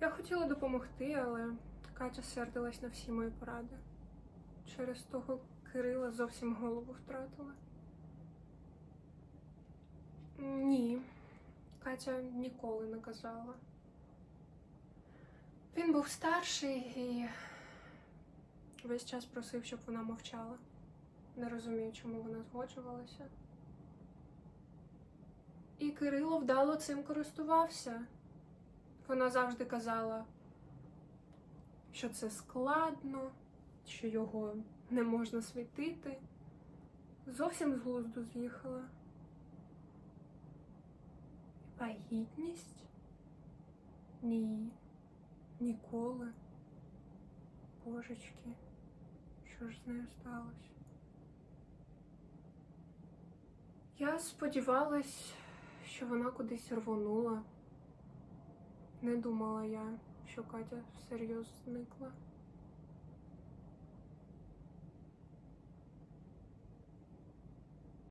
Я хотіла допомогти, але Катя сердилась на всі мої поради. Через того Кирила зовсім голову втратила. Ні, Катя ніколи не казала. Він був старший і весь час просив, щоб вона мовчала. Не розумію, чому вона згоджувалася. І Кирило вдало цим користувався. Вона завжди казала, що це складно, що його не можна світити. Зовсім з глузду з'їхала. Вагітність? Ні, ніколи. Божечки, що ж з нею сталося? Я сподівалась, що вона кудись рвонула. Не думала я, що Катя всерйоз зникла.